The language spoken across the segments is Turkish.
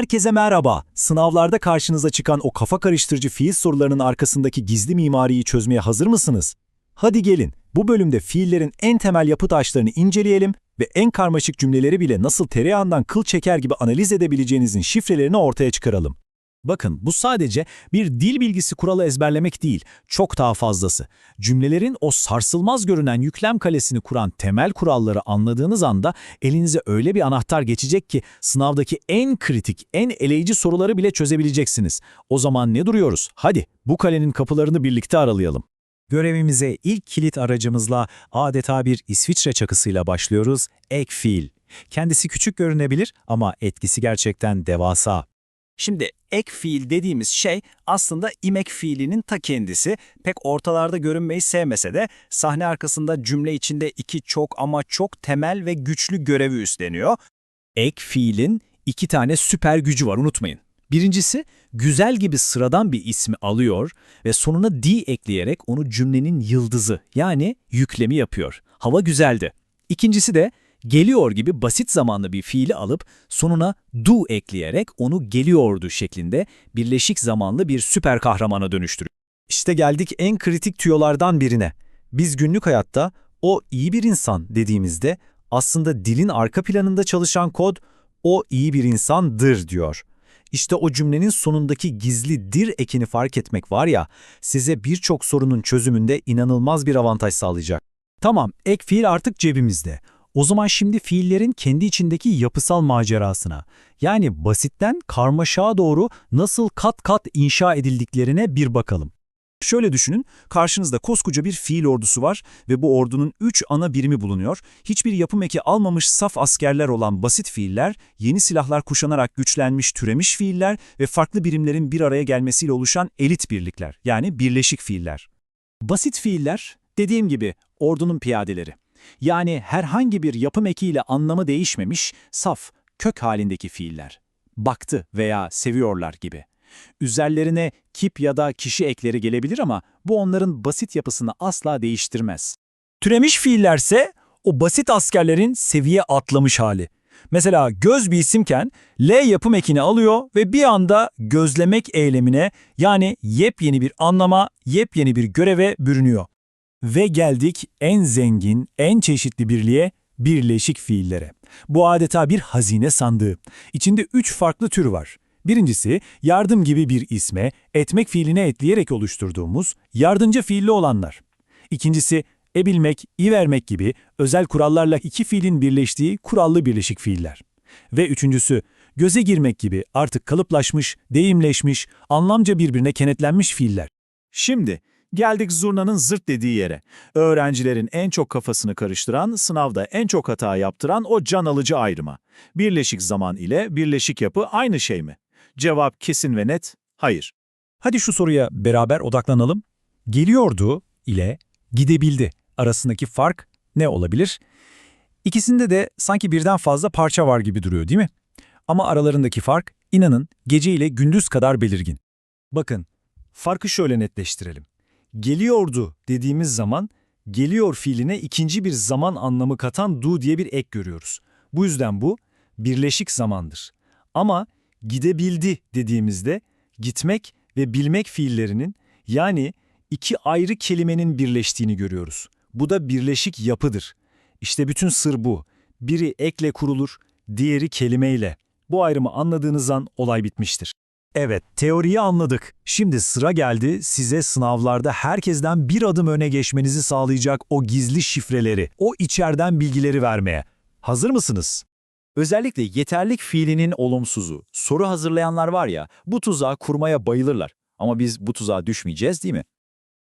Herkese merhaba. Sınavlarda karşınıza çıkan o kafa karıştırıcı fiil sorularının arkasındaki gizli mimariyi çözmeye hazır mısınız? Hadi gelin, bu bölümde fiillerin en temel yapı taşlarını inceleyelim ve en karmaşık cümleleri bile nasıl tereyağından kıl çeker gibi analiz edebileceğinizin şifrelerini ortaya çıkaralım. Bakın bu sadece bir dil bilgisi kuralı ezberlemek değil, çok daha fazlası. Cümlelerin o sarsılmaz görünen yüklem kalesini kuran temel kuralları anladığınız anda elinize öyle bir anahtar geçecek ki sınavdaki en kritik, en eleyici soruları bile çözebileceksiniz. O zaman ne duruyoruz? Hadi bu kalenin kapılarını birlikte aralayalım. Görevimize ilk kilit aracımızla adeta bir İsviçre çakısıyla başlıyoruz, ek fiil. Kendisi küçük görünebilir ama etkisi gerçekten devasa. Şimdi ek fiil dediğimiz şey aslında imek fiilinin ta kendisi. Pek ortalarda görünmeyi sevmese de sahne arkasında cümle içinde iki çok ama çok temel ve güçlü görevi üstleniyor. Ek fiilin iki tane süper gücü var unutmayın. Birincisi güzel gibi sıradan bir ismi alıyor ve sonuna di ekleyerek onu cümlenin yıldızı yani yüklemi yapıyor. Hava güzeldi. İkincisi de geliyor gibi basit zamanlı bir fiili alıp sonuna do ekleyerek onu geliyordu şeklinde birleşik zamanlı bir süper kahramana dönüştürüyor. İşte geldik en kritik tüyolardan birine. Biz günlük hayatta o iyi bir insan dediğimizde aslında dilin arka planında çalışan kod o iyi bir insandır diyor. İşte o cümlenin sonundaki gizli dir ekini fark etmek var ya, size birçok sorunun çözümünde inanılmaz bir avantaj sağlayacak. Tamam, ek fiil artık cebimizde. O zaman şimdi fiillerin kendi içindeki yapısal macerasına, yani basitten karmaşağa doğru nasıl kat kat inşa edildiklerine bir bakalım. Şöyle düşünün, karşınızda koskoca bir fiil ordusu var ve bu ordunun üç ana birimi bulunuyor. Hiçbir yapım eki almamış saf askerler olan basit fiiller, yeni silahlar kuşanarak güçlenmiş türemiş fiiller ve farklı birimlerin bir araya gelmesiyle oluşan elit birlikler, yani birleşik fiiller. Basit fiiller, dediğim gibi ordunun piyadeleri. Yani herhangi bir yapım ekiyle anlamı değişmemiş, saf, kök halindeki fiiller. Baktı veya seviyorlar gibi. Üzerlerine kip ya da kişi ekleri gelebilir ama bu onların basit yapısını asla değiştirmez. Türemiş fiillerse o basit askerlerin seviye atlamış hali. Mesela göz bir isimken L yapım ekini alıyor ve bir anda gözlemek eylemine yani yepyeni bir anlama, yepyeni bir göreve bürünüyor. Ve geldik en zengin, en çeşitli birliğe, birleşik fiillere. Bu adeta bir hazine sandığı. İçinde üç farklı tür var. Birincisi, yardım gibi bir isme, etmek fiiline etleyerek oluşturduğumuz yardımcı fiilli olanlar. İkincisi, ebilmek, i vermek gibi özel kurallarla iki fiilin birleştiği kurallı birleşik fiiller. Ve üçüncüsü, göze girmek gibi artık kalıplaşmış, deyimleşmiş, anlamca birbirine kenetlenmiş fiiller. Şimdi geldik zurnanın zırt dediği yere. Öğrencilerin en çok kafasını karıştıran, sınavda en çok hata yaptıran o can alıcı ayrıma. Birleşik zaman ile birleşik yapı aynı şey mi? Cevap kesin ve net, hayır. Hadi şu soruya beraber odaklanalım. Geliyordu ile gidebildi arasındaki fark ne olabilir? İkisinde de sanki birden fazla parça var gibi duruyor değil mi? Ama aralarındaki fark inanın gece ile gündüz kadar belirgin. Bakın, farkı şöyle netleştirelim. Geliyordu dediğimiz zaman geliyor fiiline ikinci bir zaman anlamı katan do diye bir ek görüyoruz. Bu yüzden bu birleşik zamandır. Ama gidebildi dediğimizde gitmek ve bilmek fiillerinin yani iki ayrı kelimenin birleştiğini görüyoruz. Bu da birleşik yapıdır. İşte bütün sır bu. Biri ekle kurulur, diğeri kelimeyle. Bu ayrımı anladığınız an olay bitmiştir. Evet, teoriyi anladık. Şimdi sıra geldi size sınavlarda herkesten bir adım öne geçmenizi sağlayacak o gizli şifreleri, o içeriden bilgileri vermeye. Hazır mısınız? Özellikle yeterlik fiilinin olumsuzu, soru hazırlayanlar var ya, bu tuzağı kurmaya bayılırlar. Ama biz bu tuzağa düşmeyeceğiz değil mi?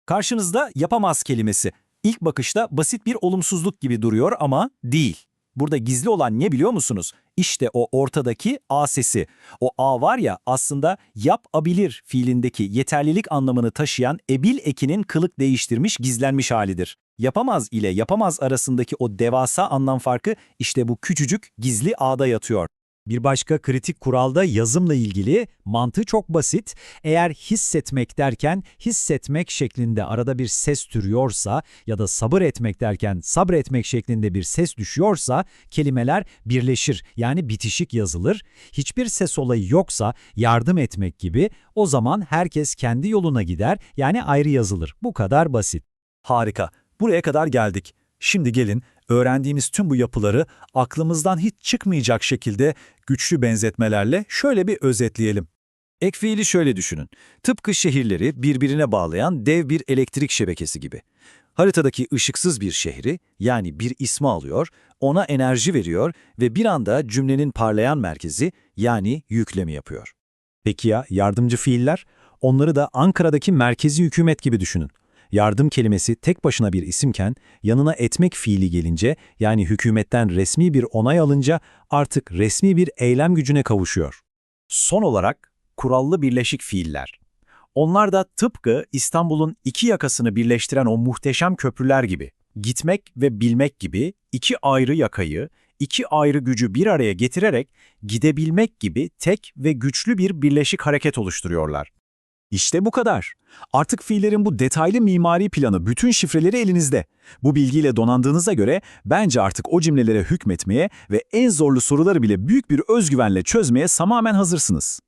Karşınızda yapamaz kelimesi. İlk bakışta basit bir olumsuzluk gibi duruyor ama değil. Burada gizli olan ne biliyor musunuz? İşte o ortadaki A sesi. O A var ya aslında yapabilir fiilindeki yeterlilik anlamını taşıyan ebil ekinin kılık değiştirmiş gizlenmiş halidir. Yapamaz ile yapamaz arasındaki o devasa anlam farkı işte bu küçücük gizli A'da yatıyor. Bir başka kritik kuralda yazımla ilgili mantığı çok basit. Eğer hissetmek derken hissetmek şeklinde arada bir ses türüyorsa ya da sabır etmek derken sabretmek şeklinde bir ses düşüyorsa kelimeler birleşir yani bitişik yazılır. Hiçbir ses olayı yoksa yardım etmek gibi o zaman herkes kendi yoluna gider yani ayrı yazılır. Bu kadar basit. Harika. Buraya kadar geldik. Şimdi gelin öğrendiğimiz tüm bu yapıları aklımızdan hiç çıkmayacak şekilde güçlü benzetmelerle şöyle bir özetleyelim. Ek fiili şöyle düşünün. Tıpkı şehirleri birbirine bağlayan dev bir elektrik şebekesi gibi. Haritadaki ışıksız bir şehri, yani bir ismi alıyor, ona enerji veriyor ve bir anda cümlenin parlayan merkezi, yani yüklemi yapıyor. Peki ya yardımcı fiiller? Onları da Ankara'daki merkezi hükümet gibi düşünün. Yardım kelimesi tek başına bir isimken yanına etmek fiili gelince yani hükümetten resmi bir onay alınca artık resmi bir eylem gücüne kavuşuyor. Son olarak kurallı birleşik fiiller. Onlar da tıpkı İstanbul'un iki yakasını birleştiren o muhteşem köprüler gibi, gitmek ve bilmek gibi iki ayrı yakayı, iki ayrı gücü bir araya getirerek gidebilmek gibi tek ve güçlü bir birleşik hareket oluşturuyorlar. İşte bu kadar. Artık fiillerin bu detaylı mimari planı bütün şifreleri elinizde. Bu bilgiyle donandığınıza göre bence artık o cümlelere hükmetmeye ve en zorlu soruları bile büyük bir özgüvenle çözmeye tamamen hazırsınız.